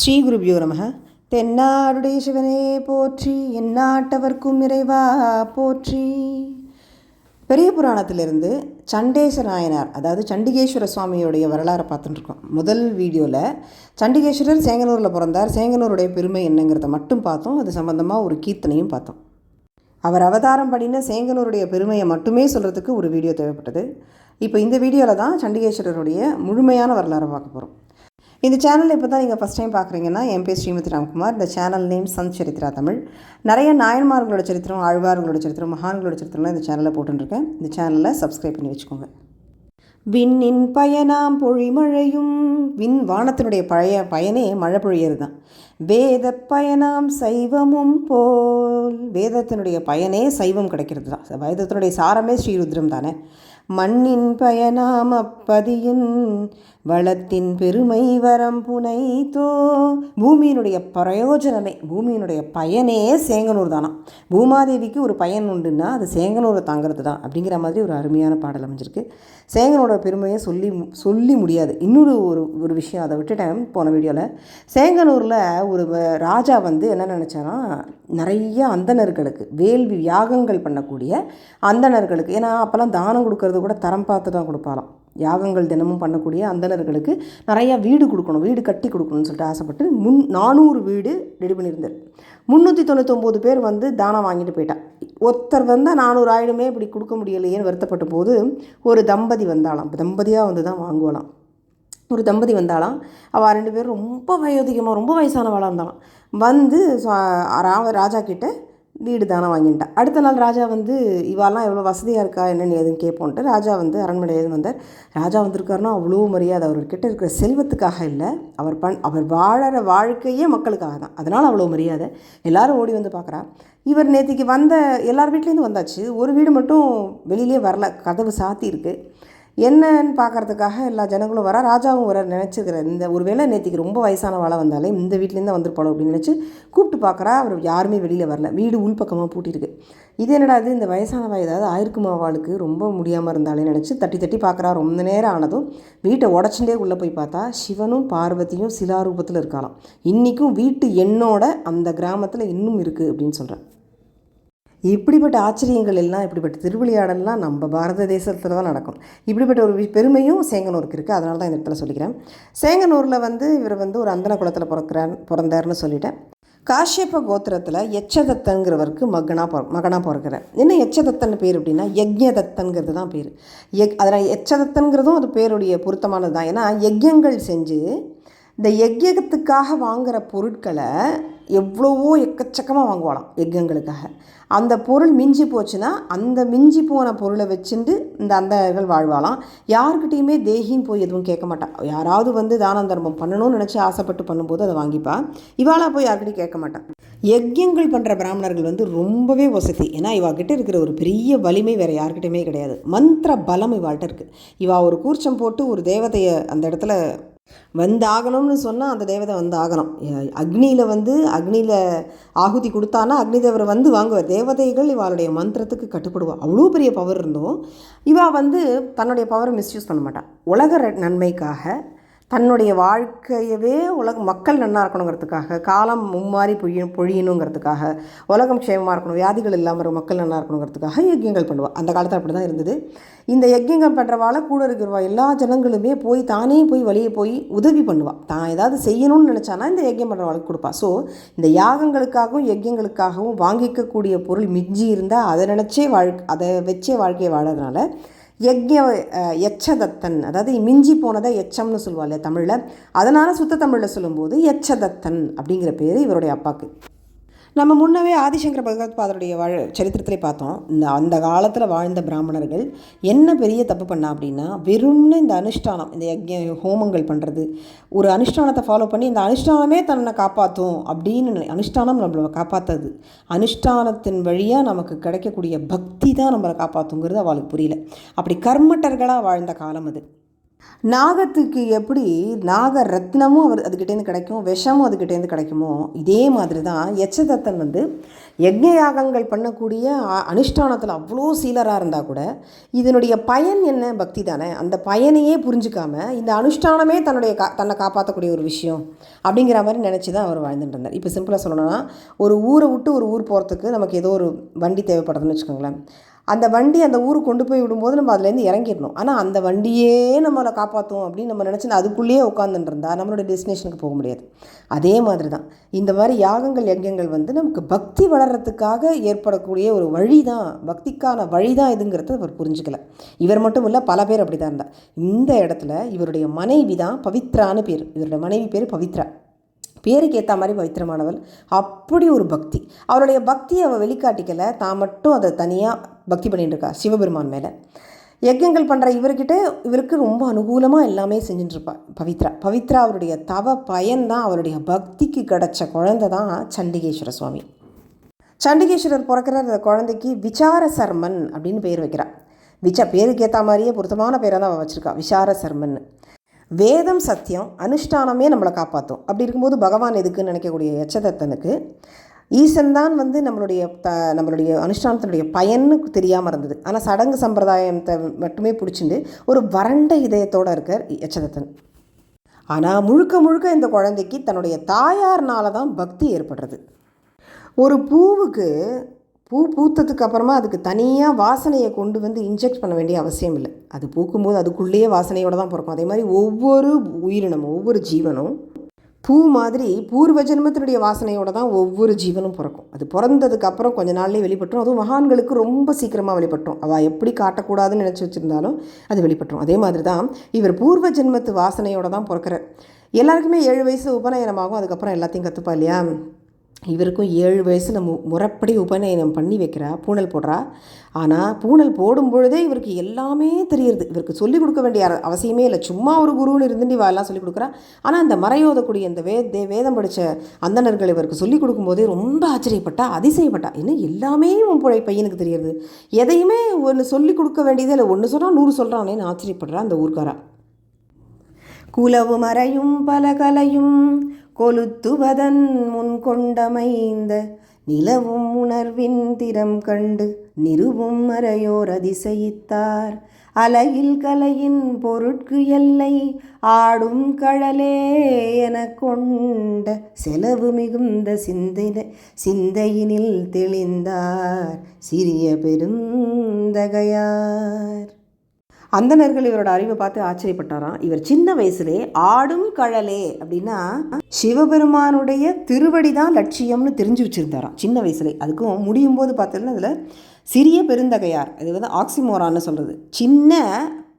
ஸ்ரீ குருபியோ நமக. தென்னாடுடைய சிவனே போற்றி எந்நாட்டவர்க்கும் இறைவா போற்றி. பெரிய புராணத்திலிருந்து சண்டேச நாயனார் அதாவது சண்டிகேஸ்வர சுவாமியுடைய வரலாறை பார்த்துட்டுருக்கோம். முதல் வீடியோவில் சண்டிகேஸ்வரர் சேங்கனூரில் பிறந்தார். சேங்கனூருடைய பெருமை என்னங்கிறத மட்டும் பார்த்தோம். அது சம்மந்தமாக ஒரு கீர்த்தனையும் பார்த்தோம். அவர் அவதாரம் பண்ணின சேங்கனூருடைய பெருமையை மட்டுமே சொல்கிறதுக்கு ஒரு வீடியோ தேவைப்பட்டது. இப்போ இந்த வீடியோவில் தான் சண்டிகேஸ்வரருடைய முழுமையான வரலாறை பார்க்க போகிறோம் இந்த சேனல் இப்போ தான் நீங்கள் ஃபஸ்ட் டைம் பார்க்குறீங்கன்னா என் பேர் ஸ்ரீமதி ராம்குமார். இந்த சேனல் நேம் சந்த் சரித்ரா தமிழ். நிறைய நாயன்மார்களோட சரித்திரம் ஆழ்வார்களோட சரித்திரம் மகான்களோட சரித்திரம்லாம் இந்த சேனலில் போட்டுருக்கேன். இந்த சேனலில் சப்ஸ்கிரைப் பண்ணி வச்சுக்கோங்க. விண்ணின் பயனாம் பொழிமழையும் விண் வானத்தினுடைய பழைய பயனே மழை பொழியது தான் வேத பயனாம் சைவமும் போல் வேதத்தினுடைய பயனே சைவம் கிடைக்கிறது தான் வேதத்தினுடைய சாரமே ஸ்ரீருத்ரம் தானே மண்ணின் பயனாம் அப்பதியின் வளத்தின் பெருமை வரம் புனைத்தோ. பூமியினுடைய பிரயோஜனமே பூமியினுடைய பயனே சேங்கனூர் தானா பூமாதேவிக்கு ஒரு பயன் உண்டுன்னா அது சேங்கனூரை தாங்கிறது தான் அப்படிங்கிற மாதிரி ஒரு அருமையான பாடல் அமைஞ்சிருக்கு. சேங்கனோட பெருமையை சொல்லி சொல்லி முடியாது. இன்னொரு ஒரு ஒரு விஷயம் அதை விட்டுட்டேன் போன வீடியோவில் சேங்கனூரில் ஒரு ராஜா வந்து என்ன நினச்சானா நிறைய அந்தணர்களுக்கு வேள்வி யாகங்கள் பண்ணக்கூடிய அந்தணர்களுக்கு ஏன்னா அப்போல்லாம் தானம் கொடுக்கறது கூட தரம் பார்த்து தான் கொடுப்பாலாம் யாகங்கள் தினமும் பண்ணக்கூடிய அந்தணர்களுக்கு நிறையா வீடு கொடுக்கணும் வீடு கட்டி கொடுக்கணும்னு சொல்லிட்டு ஆசைப்பட்டு முன் நானூறு வீடு ரெடி பண்ணியிருந்தார். முந்நூற்றி தொண்ணூத்தொம்பது பேர் வந்து தானம் வாங்கிட்டு போயிட்டான் ஒருத்தர் வந்தால் நானூறு ஆயிடுமே இப்படி கொடுக்க முடியலையேன்னு வருத்தப்பட்ட போது ஒரு தம்பதி வந்தாலாம் தம்பதியாக வந்து தான் வாங்குவலாம் ஒரு தம்பதி வந்தாலாம் அவள் ரெண்டு பேரும் ரொம்ப வயோதிகமாக ரொம்ப வயசானவளாக இருந்தாலும் வந்து ராஜா கிட்டே வீடு தானே வாங்கிட்டான் அடுத்த நாள் ராஜா வந்து இவாலாம் எவ்வளோ வசதியாக இருக்கா? என்னென்னு எதுவும் கேட்போன்ட்டு ராஜா வந்து அரண்மனை எதுவும் வந்தார். ராஜா வந்திருக்காருன்னா அவ்வளோ மரியாதை அவர்கிட்ட இருக்கிற செல்வத்துக்காக இல்லை. அவர் பண் அவர் வாழற வாழ்க்கையே மக்களுக்காக தான். அதனால் அவ்வளோ மரியாதை. எல்லோரும் ஓடி வந்து பார்க்குறா. இவர் நேற்றுக்கு வந்த எல்லார் வீட்லேருந்து வந்தாச்சு. ஒரு வீடு மட்டும் வெளியிலே வரல. கதவு சாத்தி இருக்குது என்னன்னு பார்க்குறதுக்காக எல்லா ஜனங்களும் வர ராஜாவும் வர நினச்சிக்கிறேன் இந்த ஒரு வேளை நேற்றுக்கு ரொம்ப வயசான வாழை வந்தாலே இந்த வீட்லேருந்து தான் வந்துருப்பாளோ அப்படின்னு நினச்சி கூப்பிட்டு பார்க்குறா அவர் யாருமே வெளியில் வரல. வீடு உள்பக்கமாக பூட்டியிருக்கு. இது என்னடா இது? இந்த வயசானவா ஏதாவது ஆயிருக்குமா அவளுக்கு? ரொம்ப முடியாமல் இருந்தாலே நினச்சி தட்டி தட்டி பார்க்குறா. ரொம்ப நேரம் ஆனதும் வீட்டை உடச்சுட்டே உள்ளே போய் பார்த்தா சிவனும் பார்வதியும் சிலாரூபத்தில் இருக்காளாம். இன்றைக்கும் வீட்டு எண்ணோட அந்த கிராமத்தில் இன்னும் இருக்குது அப்படின்னு சொல்கிறேன் இப்படிப்பட்ட ஆச்சரியங்கள் எல்லாம் இப்படிப்பட்ட திருவிளையாடல்லாம் நம்ம பாரத தேசத்தில் தான் நடக்கும். இப்படிப்பட்ட ஒரு பெருமையும் சேங்கனூருக்கு இருக்குது அதனால தான் இந்த இடத்துல சொல்லிக்கிறேன். சேங்கனூரில் வந்து இவர் வந்து ஒரு அந்தன குளத்தில் பிறக்கிறார் பிறந்தார்னு சொல்லிட்டேன். காஷ்யப்ப கோத்திரத்தில் எச்சதத்தன்கிறவருக்கு மகனாக பிற மகனாக பிறக்கிறார். என்ன எச்சதத்தன் பேர் அப்படின்னா யஜ்யதத்தன்கிறது தான் பேர். எக் அதில் எச்சதத்தன்கிறதும் அது பேருடைய பொருத்தமானது தான் ஏன்னா யஜ்யங்கள் செஞ்சு இந்த யஜ்யத்துக்காக வாங்குகிற பொருட்களை எவ்வளவோ எக்கச்சக்கமாக வாங்குவாளாம் யஜ்யங்களுக்காக அந்த பொருள் மிஞ்சி போச்சுன்னா அந்த மிஞ்சி போன பொருளை வச்சுட்டு இந்த அந்தர்கள் வாழ்வாளாம். யாருக்கிட்டேயுமே தேகின்னு போய் எதுவும் கேட்க மாட்டான் யாராவது வந்து தான தர்மம் பண்ணணும்னு நினச்சி ஆசைப்பட்டு பண்ணும்போது அதை வாங்கிப்பா. இவாளாக போய் யாருக்கிட்டையும் கேட்க மாட்டான் யஜ்யங்கள் பண்ணுற பிராமணர்கள் வந்து ரொம்பவே வசதி. ஏன்னா இவாகிட்ட இருக்கிற ஒரு பெரிய வலிமை வேறு யாருக்கிட்டையுமே கிடையாது. மந்திர பலம் இவாள்கிட்ட இருக்குது இவா ஒரு கூர்ச்சம் போட்டு ஒரு தேவதையை அந்த இடத்துல வந்தாகணும்னு சொன்னால் அந்த தேவதை வந்து ஆகணும் அக்னியில் வந்து அக்னியில் ஆகுதி கொடுத்தானா அக்னி தேவரை வந்து வாங்குவார். தேவதைகள் இவாளுடைய மந்திரத்துக்கு கட்டுப்படுவாள் அவ்வளோ பெரிய பவர் இருந்தும் இவா வந்து தன்னுடைய பவரை மிஸ்யூஸ் பண்ண மாட்டாள் உலக நன்மைக்காக தன்னுடைய வாழ்க்கையவே உலக மக்கள் நல்லா இருக்கணுங்கிறதுக்காக காலம் மும்மாறி பொழியும் பொழியணுங்கிறதுக்காக உலகம் க்ஷேமமாக இருக்கணும் வியாதிகள் இல்லாமல் மக்கள் நல்லா இருக்கணுங்கிறதுக்காக யஜ்யங்கள் பண்ணுவாள் அந்த காலத்தில் அப்படி தான் இருந்தது. இந்த யஜ்யங்கள் பண்ணுறவாள் கூட இருக்கிறவா எல்லா ஜனங்களுமே போய் தானே போய் வழியே போய் உதவி பண்ணுவாள் தான் ஏதாவது செய்யணும்னு நினச்சானா இந்த யஜ்யம் பண்ணுறவாளுக்கு கொடுப்பா. ஸோ இந்த யாகங்களுக்காகவும் யஜ்யங்களுக்காகவும் வாங்கிக்கக்கூடிய பொருள் மிஞ்சி இருந்தால் அதை நினச்சே வாழ் அதை வச்சே வாழ்க்கையை வாழறதுனால யக்ஞ எச்சதத்தன் அதாவது மிஞ்சி போனதை எச்சம்னு சொல்லுவாள் தமிழில். அதனால் சுத்த தமிழில் சொல்லும்போது எச்சதத்தன் அப்படிங்கிற பேர் இவருடைய அப்பாவுக்கு நம்ம முன்னவே ஆதிசங்கர பகவத்பாதருடைய வாழ் சரித்திரத்திலே பார்த்தோம். இந்த அந்த காலத்தில் வாழ்ந்த பிராமணர்கள் என்ன பெரிய தப்பு பண்ணா அப்படின்னா வெறும்னு இந்த அனுஷ்டானம் இந்த யஜ்ய ஹோமங்கள் பண்ணுறது ஒரு அனுஷ்டானத்தை ஃபாலோ பண்ணி இந்த அனுஷ்டானமே தன்னை காப்பாற்றும் அப்படின்னு அனுஷ்டானம் நம்மளை காப்பாற்றுது அனுஷ்டானத்தின் வழியாக நமக்கு கிடைக்கக்கூடிய பக்தி தான் நம்மளை காப்பாற்றுங்கிறது அவளுக்கு புரியல. அப்படி கர்மட்டர்களாக வாழ்ந்த காலம் அது. நாகத்துக்கு எப்படி நாக ரத்னமும் அவர் அதுக்கிட்டேருந்து கிடைக்கும் விஷமும் அதுக்கிட்டேருந்து கிடைக்குமோ இதே மாதிரி தான் எச்சதத்தன் வந்து யஜ்ஞ யாகங்கள் பண்ணக்கூடிய அ- அனுஷ்டானத்தில் அவ்வளோ சீலராக இருந்தால் கூட இதனுடைய பயன் என்ன? பக்தி தானே. அந்த பயனையே புரிஞ்சுக்காம இந்த அனுஷ்டானமே தன்னுடைய கா தன்னை காப்பாற்றக்கூடிய ஒரு விஷயம் அப்படிங்கிற மாதிரி நினச்சி தான் அவர் வாழ்ந்துட்டு இருந்தார். இப்போ சிம்பிளாக சொல்லணும்னா ஒரு ஊரை விட்டு ஒரு ஊர் போகிறதுக்கு நமக்கு ஏதோ ஒரு வண்டி தேவைப்படுதுன்னு வச்சுக்கோங்களேன். அந்த வண்டி அந்த ஊருக்கு கொண்டு போய் விடும்போது நம்ம அதுலேருந்து இறங்கிடணும். ஆனால் அந்த வண்டியே நம்மளை காப்பாற்றும் அப்படின்னு நம்ம நினச்சி அதுக்குள்ளேயே உட்காந்துருந்தா நம்மளோட டெஸ்டினேஷனுக்கு போக முடியாது. அதே மாதிரி தான் இந்த மாதிரி யாகங்கள் யஜ்யங்கள் வந்து நமக்கு பக்தி வளர்கிறதுக்காக ஏற்படக்கூடிய ஒரு வழி தான் பக்திக்கான வழி தான் இதுங்கிறத அவர் புரிஞ்சுக்கல. இவர் மட்டும் இல்லை பல பேர் அப்படி தான் இருந்தார் இந்த இடத்துல இவருடைய மனைவி தான் பவித்ரான்னு பேர். இவருடைய மனைவி பேர் பவித்ரா. பேருக்கு ஏற்ற மாதிரி பவித்திரமானவள். அப்படி ஒரு பக்தி. அவருடைய பக்தியை அவள் வெளிக்காட்டிக்கல. தான் மட்டும் அதை தனியாக பக்தி பண்ணிட்டு இருக்கா சிவபெருமான் மேலே. யஜ்யங்கள் பண்ணுற இவர்கிட்ட இவருக்கு ரொம்ப அனுகூலமாக எல்லாமே செஞ்சுட்டுருப்பா பவித்ரா. பவித்ரா அவருடைய தவ பயன்தான் அவருடைய பக்திக்கு கிடச்ச குழந்தை தான் சண்டிகேஸ்வர சுவாமி. சண்டிகேஸ்வரர் பிறக்கிற அந்த குழந்தைக்கு விசார சர்மன் அப்படின்னு பேர் வைக்கிறார் விச்சா பேருக்கு ஏற்ற மாதிரியே பொருத்தமான பேரை தான் அவள் வச்சுருக்கா விசார சர்மன் வேதம் சத்தியம் அனுஷ்டானமே நம்மளை காப்பாற்றும் அப்படி இருக்கும்போது பகவான் எதுக்குன்னு நினைக்கக்கூடிய எச்சதத்தனுக்கு ஈசன் தான் வந்து நம்மளுடைய த நம்மளுடைய அனுஷ்டானத்தினுடைய பயன்னு தெரியாமல் இருந்தது. ஆனால் சடங்கு சம்பிரதாயத்தை மட்டுமே பிடிச்சிட்டு ஒரு வறண்ட இதயத்தோடு இருக்கார் எச்சதத்தன் ஆனால் முழுக்க முழுக்க இந்த குழந்தைக்கு தன்னுடைய தாயார்னால தான் பக்தி ஏற்படுறது. ஒரு பூவுக்கு பூ பூத்ததுக்கு அப்புறமா அதுக்கு தனியாக வாசனையை கொண்டு வந்து இன்ஜெக்ட் பண்ண வேண்டிய அவசியம் இல்லை. அது பூக்கும்போது அதுக்குள்ளேயே வாசனையோடு தான் பிறக்கும். அதே மாதிரி ஒவ்வொரு உயிரினமும் ஒவ்வொரு ஜீவனும் பூ மாதிரி பூர்வ ஜென்மத்தினுடைய வாசனையோட தான் ஒவ்வொரு ஜீவனும் பிறக்கும். அது பிறந்ததுக்கு அப்புறம் கொஞ்ச நாள்லேயே வெளிப்பட்டுரும். அதுவும் மகான்களுக்கு ரொம்ப சீக்கிரமாக வெளிப்பட்டுரும். அவள் எப்படி காட்டக்கூடாதுன்னு நினச்சி வச்சுருந்தாலும் அது வெளிப்பட்டுரும். அதே மாதிரி தான் இவர் பூர்வ ஜென்மத்து வாசனையோட தான் பிறக்கிறார். எல்லாருக்குமே ஏழு வயசு உபநயனமாகும். அதுக்கப்புறம் எல்லாத்தையும் கற்றுப்பா இல்லையா? இவருக்கும் ஏழு வயசில் மு முறைப்படி உபநயனம் பண்ணி வைக்கிறா பூணல் போடுறா. ஆனால் பூணல் போடும் பொழுதே இவருக்கு எல்லாமே தெரியுது இவருக்கு சொல்லிக் கொடுக்க வேண்டிய அவசியமே இல்லை. சும்மா ஒரு குருன்னு இருந்துட்டு இவ சொல்லிக் கொடுக்குறா. ஆனால் அந்த மறையோதக்கூடிய இந்த வே தே வேதம் படித்த அந்தணர்கள் இவருக்கு சொல்லிக் கொடுக்கும்போதே ரொம்ப ஆச்சரியப்பட்டா அதிசயப்பட்டா. என்ன எல்லாமே உன் புழை பையனுக்கு தெரியுது எதையுமே ஒன்று சொல்லிக் கொடுக்க வேண்டியதே இல்லை. ஒன்று சொன்னால் நூறு சொல்கிறானேன்னு ஆச்சரியப்படுறா அந்த ஊர்க்காரா. குலவு மறையும் பல கலையும் கொளுத்துவதன் முன் கொண்டமைந்த நிலவும் உணர்வின் திறம் கண்டு நிறுவும் மறையோர் அதிசயித்தார். அலையில் கலையின் பொருட்கு எல்லை ஆடும் கழலே என கொண்ட செலவு மிகுந்த சிந்தை சிந்தையினில் தெளிந்தார். சிறிய பெருந்தகையார். அந்தணர்கள் இவரோட அறிவை பார்த்து ஆச்சரியப்பட்டாராம். இவர் சின்ன வயசுலே ஆடும் கழலே அப்படின்னா சிவபெருமானுடைய திருவடி தான் லட்சியம்னு தெரிஞ்சு வச்சுருந்தாராம். சின்ன வயசுலே அதுக்கும் முடியும் போது பார்த்தீங்கன்னா அதில் சிறிய பெருந்தகையார் இது வந்து ஆக்சிமோரான்னு சொல்கிறது சின்ன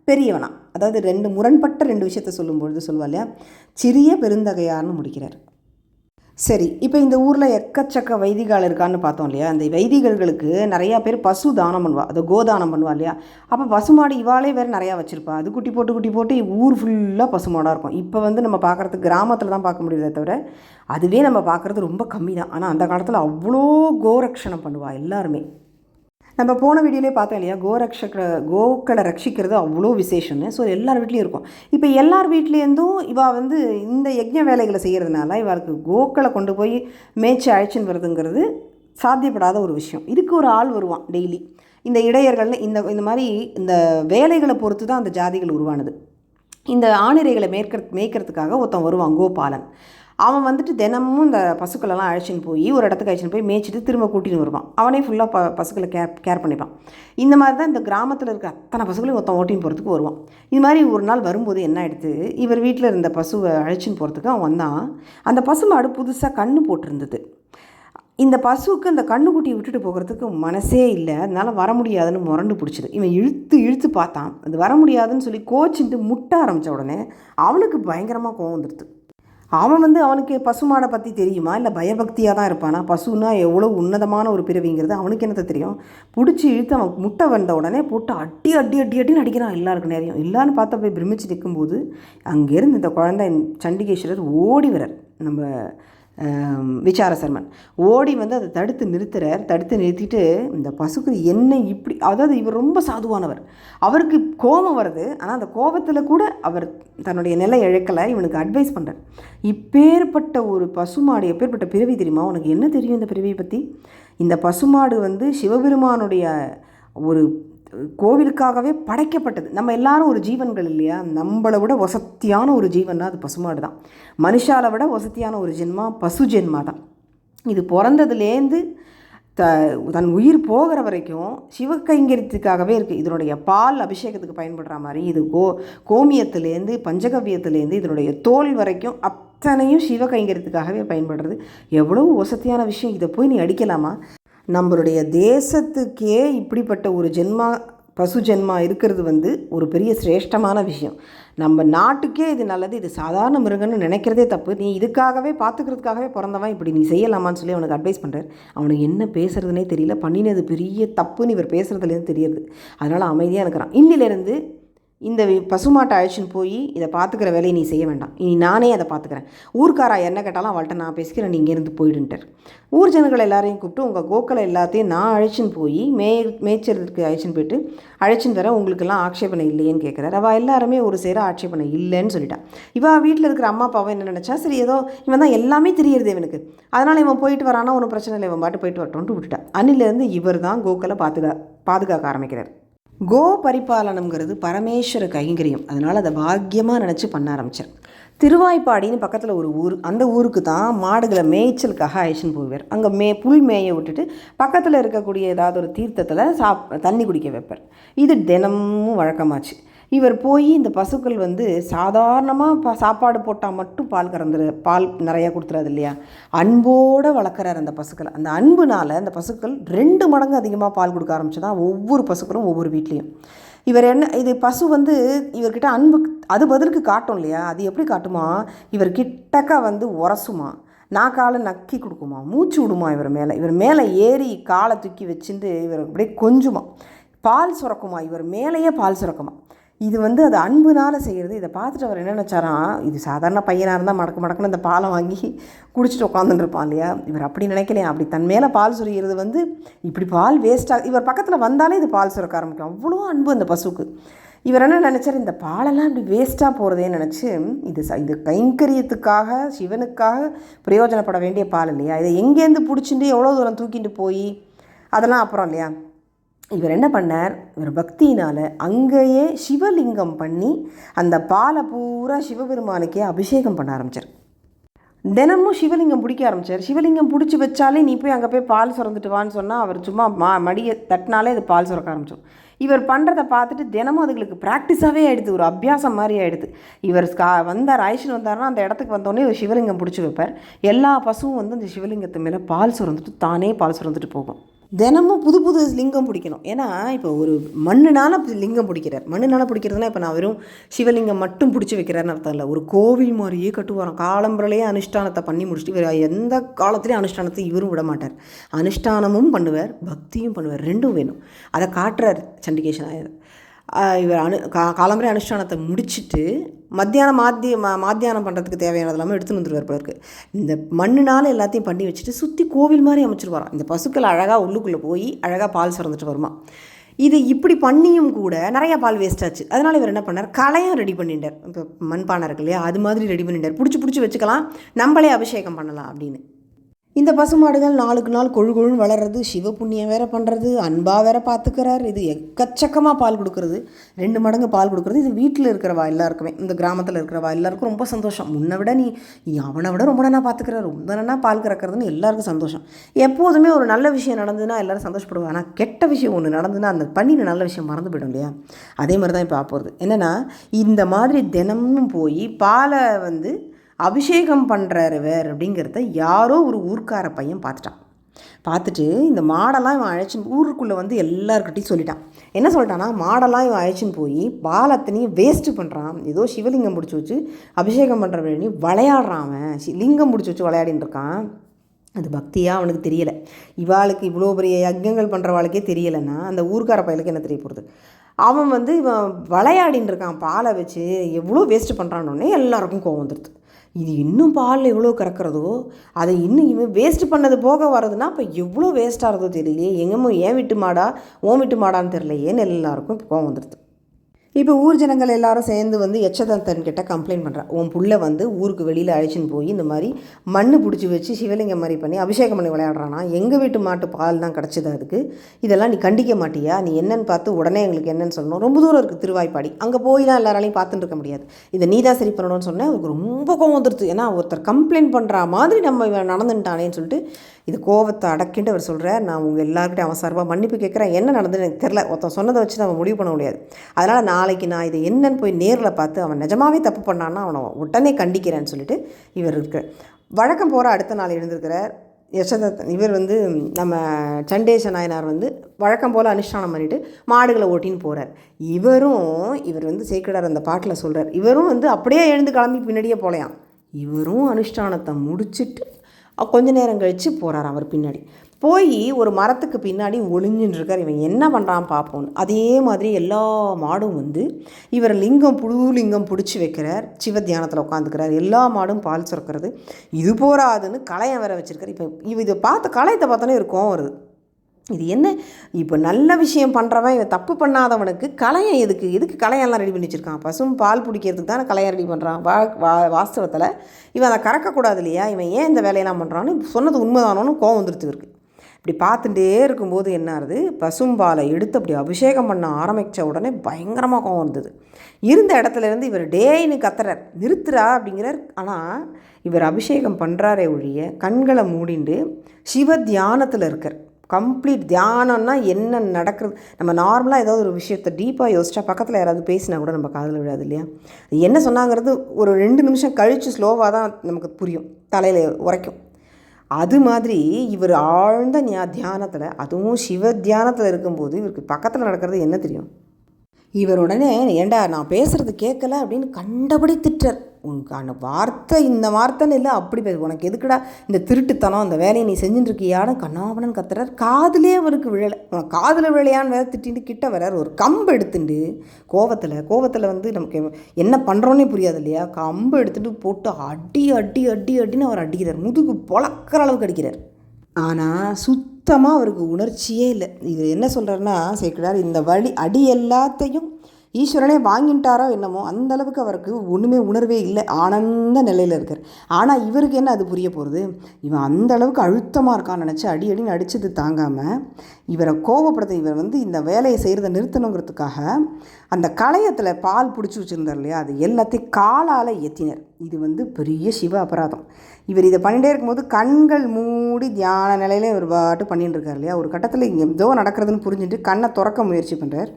பெரியவனா அதாவது ரெண்டு முரண்பட்ட ரெண்டு விஷயத்த சொல்லும்பொழுது சொல்லுவா இல்லையா? சிறிய பெருந்தகையார்னு முடிக்கிறார். சரி இப்போ இந்த ஊரில் எக்கச்சக்க வைதிகால் இருக்கான்னு பார்த்தோம் இல்லையா? அந்த வைதிகர்களுக்கு நிறையா பேர் பசு தானம் பண்ணுவா அது கோதானம் பண்ணுவா இல்லையா? அப்போ பசுமாடு இவாளே வேறு நிறையா வச்சுருப்பா. அது குட்டி போட்டு குட்டி போட்டு ஊர் ஃபுல்லாக பசுமாடாக இருக்கும். இப்போ வந்து நம்ம பார்க்குறது கிராமத்தில் தான் பார்க்க முடியுதே தவிர அதுவே நம்ம பார்க்குறது ரொம்ப கம்மி தான் ஆனால் அந்த காலத்தில் அவ்வளோ கோரக்ஷணம் பண்ணுவாள் எல்லாருமே. நம்ம போன வீடியோலே பார்த்தோம் இல்லையா? கோரக்ஷக கோக்களை ரட்சிக்கிறது அவ்வளோ விசேஷம்னு. ஸோ எல்லார் வீட்லேயும் இருக்கும். இப்போ எல்லார் வீட்லேருந்தும் இவா வந்து இந்த யஜ்ஞ வேலைகளை செய்கிறதுனால இவளுக்கு கோக்களை கொண்டு போய் மேய்ச்சி அழைச்சின்னு வருதுங்கிறது சாத்தியப்படாத ஒரு விஷயம். இதுக்கு ஒரு ஆள் வருவான் டெய்லி. இந்த இடையர்கள்னு இந்த இந்த மாதிரி இந்த வேலைகளை பொறுத்து தான் அந்த ஜாதிகள் உருவானது. இந்த ஆணிரைகளை மேய்க்கிற மேய்க்கிறதுக்காக ஒருத்தன் வருவான் கோபாலன். அவன் வந்துட்டு தினமும் இந்த பசுக்களெல்லாம் அழைச்சின்னு போய் ஒரு இடத்துக்கு அழைச்சின்னு போய் மேய்ச்சிட்டு திரும்ப கூட்டின்னு வருவான். அவனே ஃபுல்லாக ப பசுக்களை கேர் கேர் பண்ணிப்பான். இந்த மாதிரி தான் இந்த கிராமத்தில் இருக்க அத்தனை பசுக்களையும் ஒருத்தன் ஓட்டின்னு போகிறதுக்கு வருவான். இது மாதிரி ஒரு நாள் வரும்போது என்ன ஆயிடுத்து இவர் வீட்டில் இருந்த பசுவை அழைச்சின்னு போகிறதுக்கு அவன் வந்தான். அந்த பசு மாடு புதுசாக கண்ணு போட்டிருந்தது. இந்த பசுவுக்கு அந்த கண்ணுக்குட்டியை விட்டுட்டு போகிறதுக்கு மனசே இல்லை. அதனால் வர முடியாதுன்னு முரண்டு பிடிச்சிது. இவன் இழுத்து இழுத்து பார்த்தான். அது வர முடியாதுன்னு சொல்லி கோச்சின்ட்டு முட்ட ஆரம்பித்த உடனே அவனுக்கு பயங்கரமாக கோவம் வந்துடுது. அவன் வந்து அவனுக்கு பசுமாடை பற்றி தெரியுமா? இல்லை பயபக்தியாக தான் இருப்பானா? பசுனா எவ்வளோ உன்னதமான ஒரு பிறவிங்கிறது அவனுக்கு என்னத்த தெரியும்? பிடிச்சி இழுத்து அவன் முட்டை வந்த உடனே போட்டு அடி அடி அடி அட்டின்னு அடிக்கிறான் எல்லாருக்கும் நேரம் இல்லான்னு பார்த்து போய் பிரமிச்சு நிற்கும்போது அங்கேருந்து இந்த குழந்தை சண்டிகேஸ்வரர் ஓடி வரார் நம்ம ஆம், விசாரசர்மன் ஓடி வந்து அதை தடுத்து நிறுத்துறார். தடுத்து நிறுத்திட்டு இந்த பசுக்கு என்ன இப்படி அதாவது இவர் ரொம்ப சாதுவானவர். அவருக்கு கோபம் வருது. ஆனால் அந்த கோபத்தில் கூட அவர் தன்னுடைய நிலை இழக்கலை. இவனுக்கு அட்வைஸ் பண்ணுறார் இப்பேற்பட்ட ஒரு பசுமாடு எப்பேற்பட்ட பிறவி தெரியுமா? உனக்கு என்ன தெரியும் இந்த பிறவியை பற்றி இந்த பசுமாடு வந்து சிவபெருமானுடைய ஒரு கோவிலுக்காகவே படைக்கப்பட்டது. நம்ம எல்லாரும் ஒரு ஜீவன்கள் இல்லையா? நம்மளை விட வசத்தியான ஒரு ஜீவன்னா அது பசுமாடு தான். மனுஷாலை விட வசத்தியான ஒரு ஜென்மா பசு ஜென்மா தான். இது பிறந்ததுலேருந்து த தன் உயிர் போகிற வரைக்கும் சிவகைங்கரியத்துக்காகவே இருக்குது இதனுடைய பால் அபிஷேகத்துக்கு பயன்படுற மாதிரி இது கோ கோமியத்துலேருந்து பஞ்சகவ்யத்துலேருந்து இதனுடைய தோல் வரைக்கும் அத்தனையும் சிவகைங்கரியத்துக்காகவே பயன்படுறது. எவ்வளோ வசதியான விஷயம். இதை போய் நீ அடிக்கலாமா? நம்மளுடைய தேசத்துக்கே இப்படிப்பட்ட ஒரு ஜென்மா பசு ஜென்மா இருக்கிறது வந்து ஒரு பெரிய சிரேஷ்டமான விஷயம். நம்ம நாட்டுக்கே இது நல்லது இது சாதாரண மிருகம்னு நினைக்கிறதே தப்பு. நீ இதுக்காகவே பார்த்துக்கிறதுக்காகவே பிறந்தவன் இப்படி நீ செய்யலாமான்னு சொல்லி அவனுக்கு அட்வைஸ் பண்ணுறார் அவனுக்கு என்ன பேசுறதுனே தெரியல. பண்ணினது பெரிய தப்புன்னு இவர் பேசுகிறதுலேருந்து தெரியுது. அதனால் அமைதியாக இருக்கிறான். இன்னிலேருந்து இந்த பசுமாட்டை அழைச்சின்னு போய் இதை பார்த்துக்கிற வேலையை நீ செய்ய வேண்டாம். இனி நானே அதை பார்த்துக்கிறேன். ஊர்க்காரா என்ன கேட்டாலும் அவள்கிட்ட நான் பேசிக்கிறேன் நீ இங்கேருந்து போயிடுன்ட்டார். ஊர் ஜனங்கள் எல்லாரையும் கூப்பிட்டு உங்கள் கோக்களை எல்லாத்தையும் நான் அழைச்சின்னு போய் மே மேய்ச்சலுக்கு அழைச்சின்னு போயிட்டு அழைச்சின்னு தர உங்களுக்கெல்லாம் ஆட்சேபனை இல்லையேன்னு கேட்குறாரு. அவள் எல்லாருமே ஒரு சேர ஆட்சேபனை இல்லைன்னு சொல்லிட்டான் இவ வீட்டில் இருக்கிற அம்மா அப்பாவை என்ன நினச்சா சரி ஏதோ இவன் தான் எல்லாமே தெரியறது இவனுக்கு. அதனால் இவன் போயிட்டு வரானா ஒன்றும் பிரச்சனை இல்லை இவன் பாட்டு போயிட்டு வரட்டோன்ட்டு விட்டுட்டான் அன்னிலேருந்து இவர் தான் கோக்களை பாதுகா பாதுகாக்க ஆரம்பிக்கிறார். கோ பரிபாலனம்ங்கிறது பரமேஸ்வர கைங்கரியம் அதனால் அதை பாக்கியமாக நினச்சி பண்ண ஆரம்பித்தார் திருவாய்ப்பாடின்னு பக்கத்தில் ஒரு ஊர் அந்த ஊருக்கு தான் மாடுகளை மேய்ச்சலுக்காக அழைச்சின்னு போவார். அங்கே மே புல் மேய விட்டுட்டு பக்கத்தில் இருக்கக்கூடிய ஏதாவது ஒரு தீர்த்தத்தில் சாப் தண்ணி குடிக்க வைப்பார். இது தினமும் வழக்கமாச்சு. இவர் போய் இந்த பசுக்கள் வந்து சாதாரணமாக ப சாப்பாடு போட்டால் மட்டும் பால் கறந்துரு பால் நிறையா கொடுத்துறாது இல்லையா? அன்போடு வளர்க்குறாரு அந்த பசுக்களை. அந்த அன்புனால் அந்த பசுக்கள் ரெண்டு மடங்கு அதிகமாக பால் கொடுக்க ஆரம்பிச்சதான் ஒவ்வொரு பசுக்களும் ஒவ்வொரு வீட்லேயும். இவர் என்ன இது பசு வந்து இவர்கிட்ட அன்பு அது பதிலுக்கு காட்டும் இல்லையா? அது எப்படி காட்டுமா? இவர் கிட்டக்க வந்து உரசுமா? நான் காலை நக்கி கொடுக்குமா? மூச்சு விடுமா இவர் மேலே? இவர் மேலே ஏறி காலை தூக்கி வச்சுட்டு இவர் அப்படியே கொஞ்சுமா? பால் சுரக்குமா? இவர் மேலேயே பால் சுரக்குமா? இது வந்து அது அன்புனால் செய்கிறது இதை பார்த்துட்டு அவர் என்ன நினச்சாராம் இது சாதாரண பையனாக இருந்தால் மடக்கு மடக்குன்னு இந்த பாலை வாங்கி குடிச்சிட்டு உட்காந்துட்டுருப்பான் இல்லையா? இவர் அப்படி நினைக்கலையா? அப்படி தன் மேலே பால் சுரிகிறது வந்து இப்படி பால் வேஸ்ட்டாக இவர் பக்கத்தில் வந்தாலே இது பால் சுரக்க ஆரம்பிக்கும். அவ்வளோ அன்பு அந்த பசுக்கு இவர் என்ன நினச்சார் இந்த பாலெல்லாம் இப்படி வேஸ்ட்டாக போகிறதே நினச்சி இது ச இது கைங்கரியத்துக்காக சிவனுக்காக பிரயோஜனப்பட வேண்டிய பால் இல்லையா? இதை எங்கேருந்து பிடிச்சிட்டு எவ்வளோ தூரம் தூக்கிட்டு போய் அதெல்லாம் அப்புறம் இல்லையா? இவர் என்ன பண்ணார்? இவர் பக்தியினால் அங்கேயே சிவலிங்கம் பண்ணி அந்த பாலை பூரா சிவபெருமானுக்கே அபிஷேகம் பண்ண ஆரம்பிச்சார். தினமும் சிவலிங்கம் பிடிக்க ஆரம்பிச்சார். சிவலிங்கம் பிடிச்சி வச்சாலே நீ போய் அங்கே போய் பால் சுரந்துட்டு வான்னு சொன்னால் அவர் சும்மா மா மடியை தட்டினாலே அது பால் சுரக்க ஆரம்பிச்சோம் இவர் பண்ணுறதை பார்த்துட்டு தினமும் அதுங்களுக்கு ப்ராக்டிஸாகவே ஆகிடுது ஒரு அபியாசம் மாதிரி ஆகிடுது இவர் கா வந்தார் ஆயிஷன் வந்தார்னா அந்த இடத்துக்கு வந்தோடனே ஒரு சிவலிங்கம் பிடிச்சி வைப்பார். எல்லா பசுவும் வந்து அந்த சிவலிங்கத்து மேலே பால் சுரந்துட்டு தானே பால் சுரந்துட்டு போகும். தினமும் புது புது லிங்கம் பிடிக்கணும். ஏன்னா இப்போ ஒரு மண்ணுனால லிங்கம் பிடிக்கிறார். மண்ணுனால பிடிக்கிறதுனா இப்போ நான் வெறும் சிவலிங்கம் மட்டும் பிடிச்சி வைக்கிறாருன்னு அர்த்தம் இல்லை. ஒரு கோவில் மாதிரியே கட்டுவாராம். காலம்பரலையே அனுஷ்டானத்தை பண்ணி முடிச்சுட்டு இவர் எந்த காலத்துலேயும் அனுஷ்டானத்தை இவரும் விட மாட்டார். அனுஷ்டானமும் பண்ணுவார் பக்தியும் பண்ணுவார். ரெண்டும் வேணும். அதை காட்டுறார் சண்டிகேஷன் ஆயர் இவர் அனு கா காலம்பரை அனுஷ்டானத்தை முடிச்சுட்டு மத்தியானம் மாத்திய மா மாத்தியானம் பண்ணுறதுக்கு தேவையானது எல்லாமே எடுத்துன்னு வந்துருவார் போல இந்த மண்ணுனால எல்லாத்தையும் பண்ணி வச்சுட்டு சுற்றி கோவில் மாதிரி அமைச்சிருவாராம். இந்த பசுக்கள் அழகாக உள்ளுக்குள்ளே போய் அழகாக பால் சுரந்துட்டு வருமா. இது இப்படி பண்ணியும் கூட நிறையா பால் வேஸ்ட் ஆச்சு. அதனால் இவர் என்ன பண்ணார்? களையும் ரெடி பண்ணிட்டார். இப்போ மண்பானை இருக்கு இல்லையா? அது மாதிரி ரெடி பண்ணிட்டார். பிடிச்சி பிடிச்சி வச்சுக்கலாம். நம்மளே அபிஷேகம் பண்ணலாம் அப்படின்னு. இந்த பசுமாடுகள் நாளுக்கு நாள் கொழு கொழுன்னு வளர்றது சிவ புண்ணியம் வேற பண்ணுறது அன்பாக வேற பார்த்துக்கிறார் இது எக்கச்சக்கமாக பால் கொடுக்குறது. ரெண்டு மடங்கு பால் கொடுக்குறது. இது வீட்டில் இருக்கிறவா எல்லாருக்குமே இந்த கிராமத்தில் இருக்கிறவா எல்லாருக்கும் ரொம்ப சந்தோஷம். முன்னை விட நீ அவனை விட ரொம்ப நல்லா பார்த்துக்கிறார் ரொம்ப நல்லா பால் கறக்கிறதுன்னு எல்லாருக்கும் சந்தோஷம். எப்போதுமே ஒரு நல்ல விஷயம் நடந்ததுன்னா எல்லாரும் சந்தோஷப்படுவாங்க. ஆனால் கெட்ட விஷயம் ஒன்று நடந்ததுன்னா அந்த பண்ணின நல்ல விஷயம் மறந்து போயிடும் இல்லையா? அதே மாதிரி தான் இப்போ ஆப்போகுது என்னென்னா இந்த மாதிரி தினமும் போய் பாலை வந்து அபிஷேகம் பண்ணுறாரு வேறு அப்படிங்கிறத யாரோ ஒரு ஊர்க்கார பையன் பார்த்துட்டான். பார்த்துட்டு இந்த மாடெல்லாம் இவன் அழைச்சின்னு ஊருக்குள்ளே வந்து எல்லாருக்கிட்டையும் சொல்லிட்டான். என்ன சொல்லிட்டான்னா மாடெல்லாம் இவன் அழைச்சின்னு போய் பாலத்தனையும் வேஸ்ட்டு பண்ணுறான் ஏதோ சிவலிங்கம் பிடிச்சி வச்சு அபிஷேகம் பண்ணுற வழி விளையாடுறான் அவன். சி- லிங்கம் பிடிச்சி வச்சு விளையாடின்னு இருக்கான். அது பக்தியாக அவனுக்கு தெரியலை. இவாளுக்கு இவ்வளோ பெரிய யஜ்ஞங்கள் பண்ணுறவாளுக்கே தெரியலைன்னா அந்த ஊர்க்கார பயலுக்கு என்ன தெரிய போகிறது அவன் வந்து இவன் விளையாடின்னு இருக்கான். பாலை வச்சு எவ்வளோ வேஸ்ட்டு பண்ணுறான்னொடனே எல்லாருக்கும் கோவம் வந்துடுது இது இன்னும் பாலில் எவ்வளோ கறக்கிறதோ அதை இன்னும் இவன் வேஸ்ட் பண்ணது போக வர்றதுன்னா இப்போ எவ்வளோ வேஸ்ட் ஆகிறதோ தெரியலையே. எங்கேமோ ஏன் விட்டு மாடா ஓ விட்டு மாடான்னு தெரியலையேன்னு எல்லாருக்கும் இப்போ கோவம் வந்துடுது இப்போ ஊர் ஜனங்கள் எல்லாரும் சேர்ந்து வந்து எச்சதந்தன் கிட்டே கம்ப்ளைண்ட் பண்ணுறான் உன் புள்ள வந்து ஊருக்கு வெளியில் அழைச்சின்னு போய் இந்த மாதிரி மண் பிடிச்சி வச்சு சிவலிங்கம் மாதிரி பண்ணி அபிஷேகம் பண்ணி விளையாடுறானா. எங்கள் வீட்டு மாட்டு பால் தான் கிடச்சிது அதுக்கு. இதெல்லாம் நீ கண்டிக்க மாட்டியா? நீ என்னன்னு பார்த்து உடனே எங்களுக்கு என்னன்னு சொல்லணும். ரொம்ப தூரம் இருக்குது திருவாய்ப்பாடி. அங்கே போயெலாம் எல்லாராலையும் பார்த்துட்டு இருக்க முடியாது. இதை நீ தான் சரி பண்ணணும்னு சொன்னேன் அவருக்கு ரொம்ப கோவம் வந்துடுது ஏன்னா ஒருத்தர் கம்ப்ளைண்ட் பண்ணுற மாதிரி நம்ம நடந்துட்டானேன்னு சொல்லிட்டு இது கோவத்தை அடக்கிட்டு அவர் சொல்கிறார் நான் உங்கள் எல்லாருக்கிட்டையும் அவன் சார்பாக மன்னிப்பு கேட்குறேன். என்ன நடந்ததுன்னு எனக்கு தெரில ஒருத்தன் சொன்னதை வச்சு நம்ம முடிவு பண்ண முடியாது. அதனால் நாளைக்கு நான் இதை என்னன்னு போய் நேரில் பார்த்து அவன் நிஜமாவே தப்பு பண்ணான்னா அவனை உடனே கண்டிக்கிறேன்னு சொல்லிட்டு இவர் இருக்கு. வழக்கம் போகிற அடுத்த நாள் எழுந்திருக்கிறார். யசதத்தன் இவர் வந்து நம்ம சண்டேச நாயனார் வந்து வழக்கம் போல் அனுஷ்டானம் பண்ணிவிட்டு மாடுகளை ஓட்டின்னு போகிறார் இவரும் இவர் வந்து சேக்கிடார் அந்த பாட்டில் சொல்கிறார் இவரும் வந்து அப்படியே எழுந்து கிளம்பி பின்னாடியே போகலையாம் இவரும் அனுஷ்டானத்தை முடிச்சுட்டு கொஞ்ச நேரம் கழித்து போகிறார் அவர் பின்னாடி. போய் ஒரு மரத்துக்கு பின்னாடி ஒளிஞ்சுன்னு இவன் என்ன பண்ணுறான் பார்ப்போன்னு அதே மாதிரி எல்லா மாடும் வந்து இவர் லிங்கம் புழு லிங்கம் பிடிச்சி வைக்கிறார். சிவ தியானத்தில் உட்காந்துக்கிறார். எல்லா மாடும் பால் சுரக்கிறது. இது போராதுன்னு களையம் வேற வச்சுருக்காரு. இப்போ இவ இதை பார்த்து களையத்தை பார்த்தோன்னே இருக்கும் வருது. இது என்ன? இப்போ நல்ல விஷயம் பண்ணுறவன் இவன் தப்பு பண்ணாதவனுக்கு கலையம் எதுக்கு? எதுக்கு கலையெல்லாம் ரெடி பண்ணி வச்சிருக்கான்? பசும் பால் பிடிக்கிறதுக்கு தானே கலையம் ரெடி பண்ணுறான் வா வா வாஸ்தவத்தில் இவன் அதை கறக்கக்கூடாது இல்லையா? இவன் ஏன் இந்த வேலையெல்லாம் பண்ணுறான்னு சொன்னது உண்மைதானோன்னு கோவம் வந்துடுத்து இருக்கு இப்படி பார்த்துட்டே இருக்கும்போது என்ன ஆகுது? பசும்பாலை எடுத்து அப்படி அபிஷேகம் பண்ண ஆரம்பித்த உடனே பயங்கரமாக கோவம் இருந்தது இருந்த இடத்துல இருந்து இவர் டேய்னு கத்துறார். நிறுத்துறா அப்படிங்கிறார். ஆனால் இவர் அபிஷேகம் பண்ணுறாரே ஒழிய கண்களை மூடிண்டு சிவ தியானத்தில் இருக்கார். கம்ப்ளீட் தியானம்னா என்ன நடக்கிறது? நம்ம நார்மலாக ஏதாவது ஒரு விஷயத்தை டீப்பாக யோசிச்சா பக்கத்தில் யாராவது பேசினா கூட நம்ம காதில் விழாது இல்லையா? அது என்ன சொன்னாங்கிறது ஒரு ரெண்டு நிமிஷம் கழித்து ஸ்லோவாக தான் நமக்கு புரியும். தலையில் உரைக்கும். அது மாதிரி இவர் ஆழ்ந்த ஞா தியானத்தில் அதுவும் சிவ தியானத்தில் இருக்கும்போது இவருக்கு பக்கத்தில் நடக்கிறது என்ன தெரியும்? இவர் உடனே ஏண்டா நான் பேசுகிறது கேட்கல? அப்படின்னு கண்டபடி திட்டர் உனக்கான வார்த்தை இந்த வார்த்தைன்னு இல்லை அப்படி பேச உனக்கு எதுக்குடா இந்த திருட்டுத்தனம் அந்த வேலையை நீ செஞ்சுட்டு இருக்கியான்னு கண்ணாபனன் கத்துறார். காதலே அவருக்கு விழலை. உனக்கு காதில் விழையான்னு வேற திட்டிட்டு கிட்ட வரார் ஒரு கம்பு எடுத்துட்டு கோவத்தில் கோவத்தில் வந்து நமக்கு என்ன பண்ணுறோன்னே புரியாது இல்லையா? கம்பு எடுத்துட்டு போட்டு அடி அடி அடி அடின்னு அவர் அடிக்கிறார். முதுகு பொழக்கிற அளவுக்கு அடிக்கிறார். ஆனால் சுத்தமாக அவருக்கு உணர்ச்சியே இல்லை. இது என்ன சொல்கிறாருன்னா சேர்க்கிறார் இந்த வழி அடி எல்லாத்தையும் ஈஸ்வரனே வாங்கிட்டாரோ என்னமோ அந்த அளவுக்கு அவருக்கு ஒன்றுமே உணர்வே இல்லை. ஆனந்த நிலையில் இருக்கார். ஆனால் இவருக்கு என்ன அது புரிய போகிறது இவன் அந்த அளவுக்கு அழுத்தமாக இருக்கான்னு நினச்சி அடி அடின்னு அடித்தது தாங்காமல் இவரை கோபப்படுத்த இவர் வந்து இந்த வேலையை செய்கிறத நிறுத்தணுங்கிறதுக்காக அந்த களையத்தில் பால் பிடிச்சி வச்சுருந்தார் இல்லையா? அது எல்லாத்தையும் காலால் ஏற்றினர் இது வந்து பெரிய சிவ அபராதம். இவர் இதை பண்ணிகிட்டே இருக்கும்போது கண்கள் மூடி தியான நிலையில் இவர் பாட்டு பண்ணிட்டு இருக்கார் இல்லையா? ஒரு கட்டத்தில் இங்கே ஏதோ நடக்கிறதுன்னு புரிஞ்சுட்டு கண்ணை திறக்க முயற்சி பண்ணுறார்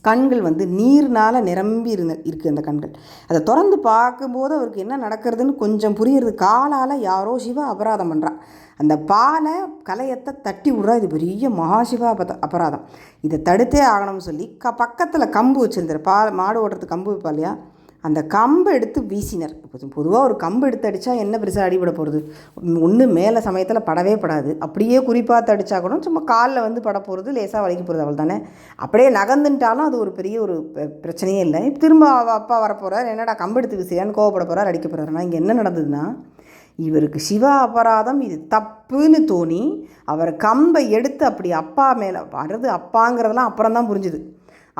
கண்கள் வந்து நீர்னால் நிரம்பி இருந்த இருக்குது அந்த கண்கள். அதை திறந்து பார்க்கும்போது அவருக்கு என்ன நடக்கிறதுன்னு கொஞ்சம் புரியுறது. காலால் யாரோ சிவ அபராதம் பண்ணுறான் அந்த பாலை கலையத்தை தட்டி விட்றா. இது பெரிய மகாசிவா அபத அபராதம். இதை தடுத்தே ஆகணும்னு சொல்லி க பக்கத்தில் கம்பு வச்சுருந்தார். பா மாடு ஓட்டுறதுக்கு கம்பு வைப்பா இல்லையா? அந்த கம்பை எடுத்து வீசினர். பொதுவாக ஒரு கம்பு எடுத்து அடித்தா என்ன பெருசாக அடிபட போகிறது ஒன்று மேலே சமயத்தில் படவே படாது. அப்படியே குறிப்பாக அடித்தா கூட சும்மா காலில் வந்து பட போகிறது லேசாக வலிக்க போகிறது அவள் தானே அப்படியே நகர்ந்துட்டாலும் அது ஒரு பெரிய ஒரு பிரச்சனையே இல்லை. திரும்ப அப்பா வரப்போகிறார் என்னடா கம்பு எடுத்து வீசியான்னு கோவப்பட போகிறார் அடிக்க போகிறாருன்னா இங்கே என்ன நடந்ததுன்னா இவருக்கு சிவ அபராதம் இது தப்புன்னு தோணி அவர் கம்பை எடுத்து அப்படி அப்பா மேலே வர்றது அப்பாங்கிறதெல்லாம் அப்புறம் தான் புரிஞ்சுது.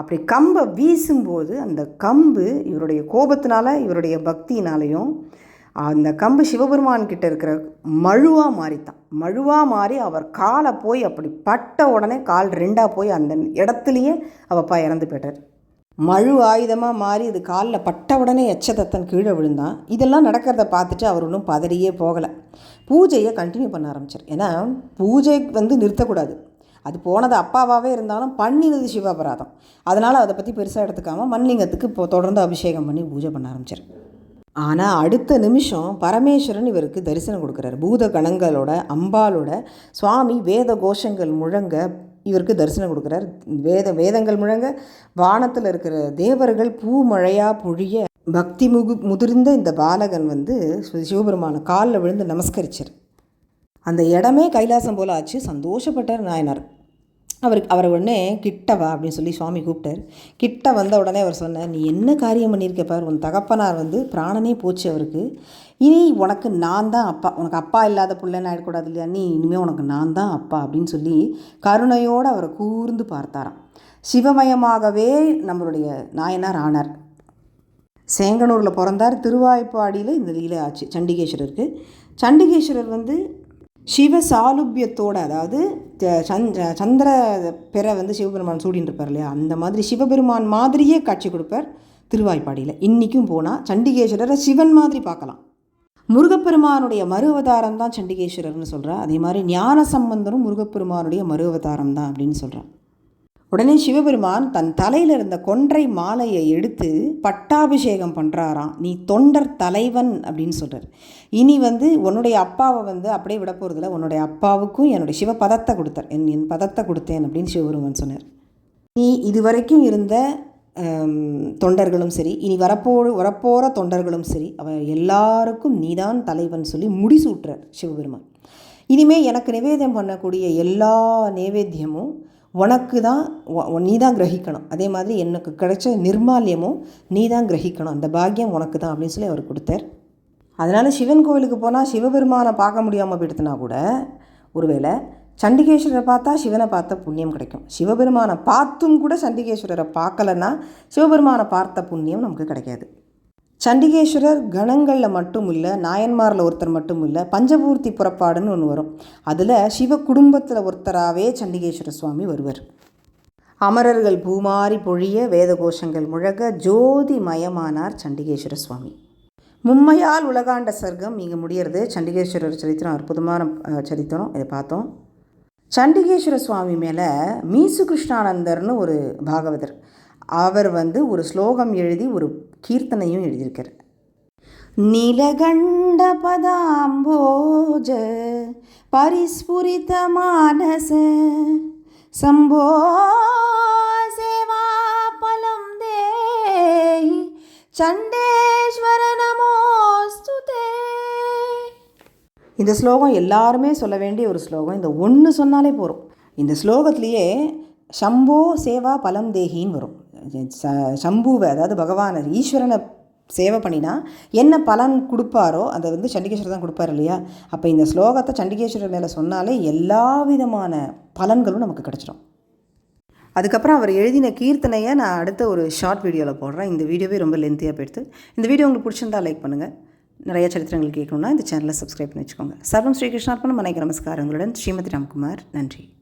அப்படி கம்பை வீசும்போது அந்த கம்பு இவருடைய கோபத்தினால இவருடைய பக்தியினாலையும் அந்த கம்பு சிவபெருமான் கிட்ட இருக்கிற மழுவாக மாறித்தான். மழுவாக மாறி அவர் காலை போய் அப்படி பட்ட உடனே கால் ரெண்டாக போய் அந்த இடத்துலையே அவப்பா இறந்து போயிட்டார். மழு ஆயுதமாக மாறி இது காலில் பட்ட உடனே எச்சதத்தன் கீழே விழுந்தான். இதெல்லாம் நடக்கிறத பார்த்துட்டு அவர் ஒன்றும் பதறியே போகலை. பூஜையை கண்டினியூ பண்ண ஆரம்பிச்சார். ஏன்னா பூஜை வந்து நிறுத்தக்கூடாது. அது போனது அப்பாவாகவே இருந்தாலும் பண்ணினது சிவாபராதம். அதனால் அதை பற்றி பெருசாக எடுத்துக்காமல் மண்லிங்கத்துக்கு இப்போ தொடர்ந்து அபிஷேகம் பண்ணி பூஜை பண்ண ஆரம்பிச்சார். ஆனால் அடுத்த நிமிஷம் பரமேஸ்வரன் இவருக்கு தரிசனம் கொடுக்குறாரு. பூத கணங்களோட அம்பாலோட சுவாமி வேத கோஷங்கள் முழங்க இவருக்கு தரிசனம் கொடுக்குறார். வேத வேதங்கள் முழங்க வானத்தில் இருக்கிற தேவர்கள் பூ மழையாக பொழிய பக்தி முகு முதிர்ந்த இந்த பாலகன் வந்து சிவபெருமான காலில் விழுந்து நமஸ்கரிச்சார். அந்த இடமே கைலாசம் போல ஆச்சு. சந்தோஷப்பட்டார் நாயனார். அவருக்கு அவர் உடனே கிட்ட வா அப்படின்னு சொல்லி சுவாமி கூப்பிட்டார். கிட்ட வந்த உடனே அவர் சொன்னார் நீ என்ன காரியம் பண்ணியிருக்க பார்? உன் தகப்பனார் வந்து பிராணனே போச்சு அவருக்கு. இனி உனக்கு நான் தான் அப்பா. உனக்கு அப்பா இல்லாத பிள்ளைன்னு ஆகிடக்கூடாது இல்லையா? நீ இனிமேல் உனக்கு நான் தான் அப்பா. அப்படின்னு சொல்லி கருணையோடு அவரை கூர்ந்து பார்த்தாராம். சிவமயமாகவே நம்மளுடைய நாயனார் ஆனார். சேங்கனூரில் பிறந்தார். திருவாய்ப்பாடியில் இந்த லீலை ஆச்சு. சண்டிகேஸ்வரருக்கு. சண்டிகேஸ்வரர் வந்து சிவ சாலுபியத்தோட அதாவது சந்த- சந்திர பெற வந்து சிவபெருமான் சூடின்னு இருப்பார் இல்லையா? அந்த மாதிரி சிவபெருமான் மாதிரியே காட்சி கொடுப்பார் திருவாய்ப்பாடியில். இன்றைக்கும் போனால் சண்டிகேஸ்வரரை சிவன் மாதிரி பார்க்கலாம். முருகப்பெருமானுடைய மறு அவதாரம் தான் சண்டிகேஸ்வரர்னு சொல்கிறா அதே மாதிரி ஞான சம்பந்தரும் முருகப்பெருமானுடைய மறு அவதாரம் தான் அப்படின்னு சொல்கிறான் உடனே சிவபெருமான் தன் தலையில் இருந்த கொன்றை மாலையை எடுத்து பட்டாபிஷேகம் பண்ணுறாராம் நீ தொண்டர் தலைவன் அப்படின்னு சொல்கிறார் இனி வந்து உன்னுடைய அப்பாவை வந்து அப்படியே விட போகிறதில்ல உன்னுடைய அப்பாவுக்கும் என்னுடைய சிவ பதத்தை கொடுத்தார். என் என் பதத்தை கொடுத்தேன் அப்படின்னு சிவபெருமான் சொன்னார். நீ இதுவரைக்கும் இருந்த தொண்டர்களும் சரி இனி வரப்போ வரப்போகிற தொண்டர்களும் சரி அவர் எல்லாருக்கும் நீதான் தலைவன் சொல்லி முடிசூட்டுறார் சிவபெருமான். இனிமே எனக்கு நிவேதம் பண்ணக்கூடிய எல்லா நைவேத்தியமும் உனக்கு தான் நீ தான் கிரகிக்கணும். அதே மாதிரி எனக்கு கிடைச்ச நிர்மால்யமும் நீ தான் கிரகிக்கணும். அந்த பாக்கியம் உனக்கு தான் அப்படின்னு சொல்லி அவர் கொடுத்தார். அதனால் சிவன் கோவிலுக்கு போனால் சிவபெருமானை பார்க்க முடியாமல் போயிடுத்துனா கூட ஒருவேளை சண்டிகேஸ்வரரை பார்த்தா சிவனை பார்த்த புண்ணியம் கிடைக்கும். சிவபெருமானை பார்த்தும் கூட சண்டிகேஸ்வரரை பார்க்கலன்னா சிவபெருமானை பார்த்த புண்ணியம் நமக்கு கிடைக்காது. சண்டிகேஸ்வரர் கணங்களில் மட்டும் இல்லை நாயன்மாரில் ஒருத்தர் மட்டும் இல்லை பஞ்சபூர்த்தி புறப்பாடுன்னு ஒன்று வரும். அதில் சிவ குடும்பத்தில் ஒருத்தராகவே சண்டிகேஸ்வர சுவாமி வருவார். அமரர்கள் பூமாரி பொழிய வேத கோஷங்கள் முழக ஜோதி மயமானார் சண்டிகேஸ்வர சுவாமி. மும்மையால் உலகாண்ட சர்க்கம் இங்கே முடியறது சண்டிகேஸ்வரர் சரித்திரம் அற்புதமான சரித்திரம். இதை பார்த்தோம். சண்டிகேஸ்வர சுவாமி மேலே மீசு கிருஷ்ணானந்தர்னு ஒரு பாகவதர். அவர் வந்து ஒரு ஸ்லோகம் எழுதி ஒரு கீர்த்தனையும் எழுதியிருக்கார். நீலகண்ட பதாம்போஜ பரிஸ்புரித மானச சம்போ சேவா பலம் தேய் சண்டேஸ்வர நமோஸ்துதே. இந்த ஸ்லோகம் எல்லாருமே சொல்ல வேண்டிய ஒரு ஸ்லோகம். இந்த ஒன்று சொன்னாலே போதும் இந்த ஸ்லோகத்திலேயே சம்போ சேவா பலம் தேகின்னு வரும். ச- சம்புவை அதாவது பகவான் ஈஸ்வரனை சேவை பண்ணினா என்ன பலன் கொடுப்பாரோ அதை வந்து சண்டிகேஸ்வரர் தான் கொடுப்பார் இல்லையா? அப்போ இந்த ஸ்லோகத்தை சண்டிகேஸ்வரர் மேலே சொன்னாலே எல்லா விதமான பலன்களும் நமக்கு கிடச்சிடும் அதுக்கப்புறம் அவர் எழுதின கீர்த்தனையை நான் அடுத்த ஒரு ஷார்ட் வீடியோவில் போடுறேன். இந்த வீடியோவே ரொம்ப லென்த்தியாக போயிடுது. இந்த வீடியோ உங்களுக்கு பிடிச்சிருந்தா லைக் பண்ணுங்கள் நிறைய சரித்திரங்கள் கேட்கணுன்னா இந்த சேனலை சப்ஸ்கிரைப் பண்ணி வச்சுக்கோங்க. சர்வம் ஸ்ரீகிருஷ்ணார்ப்பணம் மனைக்கு நமஸ்காரங்களுடன். ஸ்ரீமதி ராம்குமார். நன்றி.